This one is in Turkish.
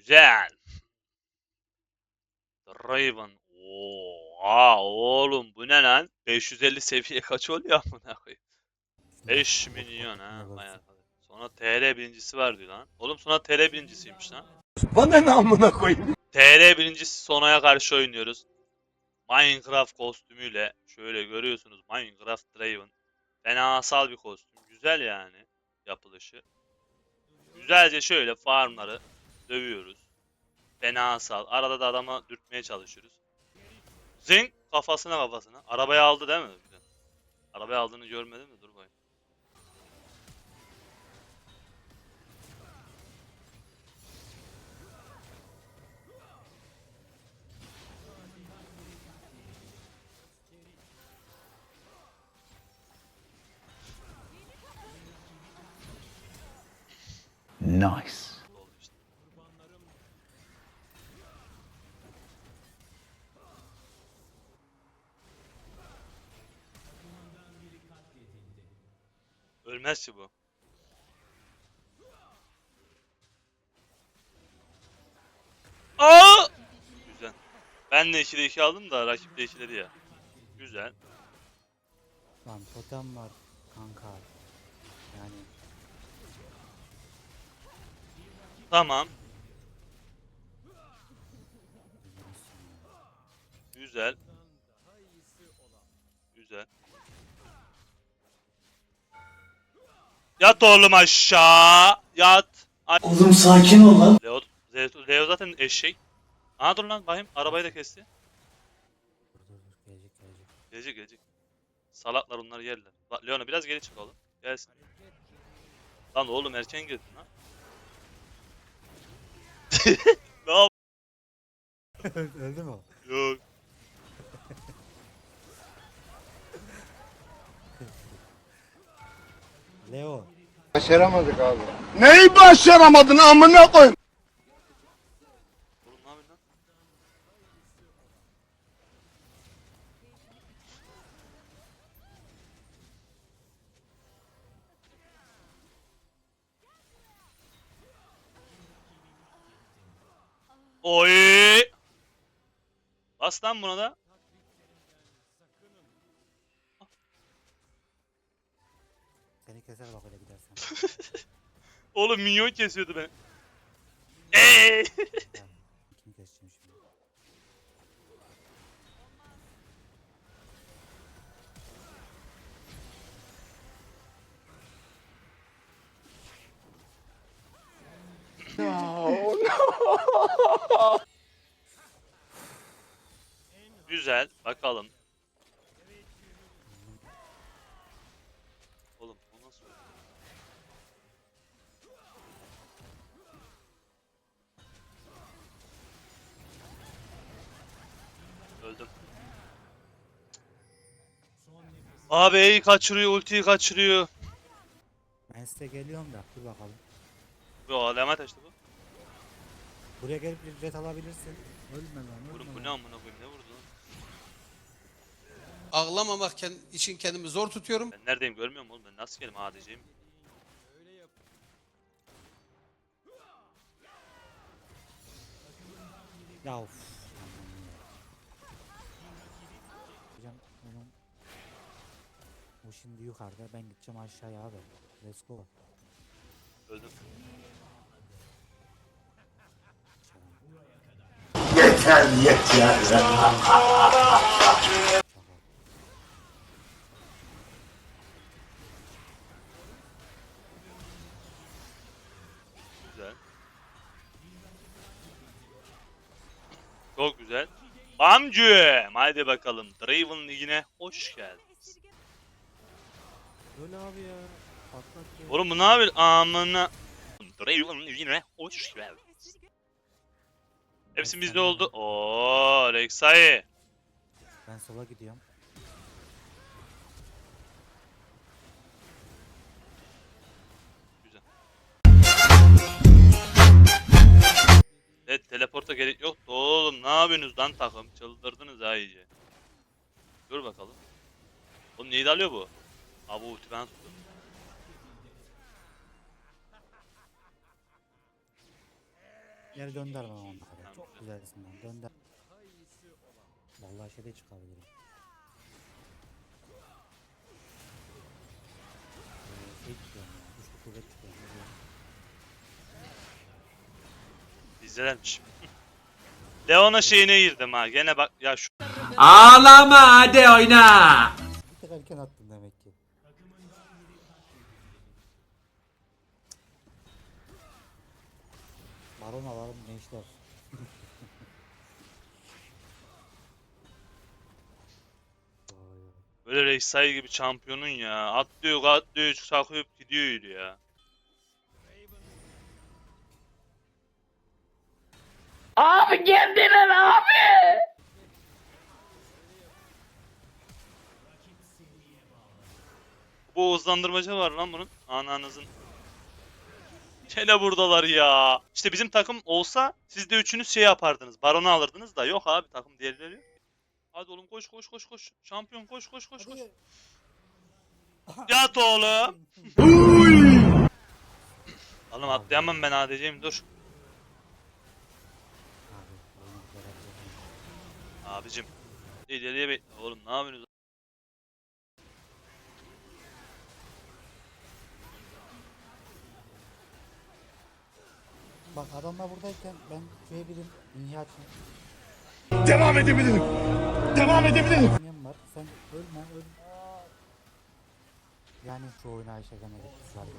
Güzel. Draven. Oha oğlum bu ne lan? 550 seviye kaç oluyor amına koyayım? 5 milyon ha. bayağı. Sonra TL birincisi var diyor lan. Oğlum sonra TL birincisiymiş lan. Bana ne amına koyayım? TL birincisi Sona'ya karşı oynuyoruz. Minecraft kostümüyle. Şöyle görüyorsunuz Minecraft Draven. Fenasal bir kostüm. Güzel yani yapılışı. Güzelce şöyle farmları dövüyoruz. Fenasal. Arada da adama dürtmeye çalışıyoruz. Zing kafasına kafasına. Arabayı aldı değil mi? Güzel. Arabayı aldığını görmedin mi? Dur bakayım. Nice. Ölmez ki bu. Aa! Güzel. Ben de 2'de 2 aldım da rakip de 2'leri ya. Güzel. Lan totem var kanka. Yani Tamam. Güzel. Yat oğlum aşağı. Yat. Oğlum sakin ol lan. Leo, Leo, Leo zaten eşek. Aa dur lan bakayım arabayı da kesti. dur dur dur gelecek gelecek. Gelecek gelecek. Salaklar onları yerler. Bak Leona biraz geri çık oğlum. Gelsin. Lan oğlum erken girdin lan. ne yap? Öldü mü o? Yok. Leo. Başaramadık abi. Neyi başaramadın amına koyayım? Oy! Bas lan buna da. Keser bak öyle gidersen. Oğlum minyon kesiyordu beni. Eee! Ben ikini keseceğim şimdi. Güzel. Bakalım. Abi E'yi kaçırıyor, ultiyi kaçırıyor. Ben size geliyorum da dur bakalım. Bu alamet açtı bu. Buraya gelip bir red alabilirsin. Ölme lan Oğlum ölme bu ne lan. amına koyayım ne vurdu lan? Ağlamamak ken- için kendimi zor tutuyorum. Ben neredeyim görmüyor musun oğlum ben nasıl gelim ADC'yim? Ya of. Hocam onun o şimdi yukarıda ben gideceğim aşağıya abi. Let's go. Öldüm. Yeter yeter. Güzel. Çok güzel. Bamcım. Haydi bakalım. Draven Ligi'ne hoş geldiniz. Öyle abi ya. Patlat ya. Oğlum bu ne yapıyor? Amına. Ligi'ne hoş geldiniz. Hepsi bizde oldu. Oo, Rek'Sai. Ben sola gidiyorum. Güzel. Evet teleporta gerek yok. Oğlum ne yapıyorsunuz lan takım? Çıldırdınız ha iyice. Dur bakalım. Oğlum neyi alıyor bu? Abi ulti ben tuttum. Geri dönder bana onu kadar. Çok güzelsin lan. Dönder. Vallahi şeyde çıkabilirim. Ee, şey çıkıyorum ya. Güçlü kuvvet diyeyim. Dizelermiş. Leon'a şeyine girdim ha. Gene bak ya şu Ağlama hadi oyna. Bir tek erken attın demek ki. Baron alalım gençler. Böyle Rek'Sai gibi şampiyonun ya. Atlıyor, atlıyor, sakıyıp gidiyor ya. Abi geldiler abi. Bu hızlandırmacı var lan bunun. Ananızın. Gene buradalar ya. İşte bizim takım olsa siz de üçünüz şey yapardınız. Baronu alırdınız da yok abi takım diğerleri yok. Hadi oğlum koş koş koş koş. Şampiyon koş koş koş koş. Yat oğlum. Oğlum atlayamam ben ADC'yim dur. Abicim. İleriye bekle. Oğlum ne yapıyorsunuz? Bak adamlar buradayken ben şöyle bir dünya için Devam edebilirim. Devam edebilirim. dünyam var. Sen ölme ölme. Yani şu oyunu Ayşe gene gitti sardım.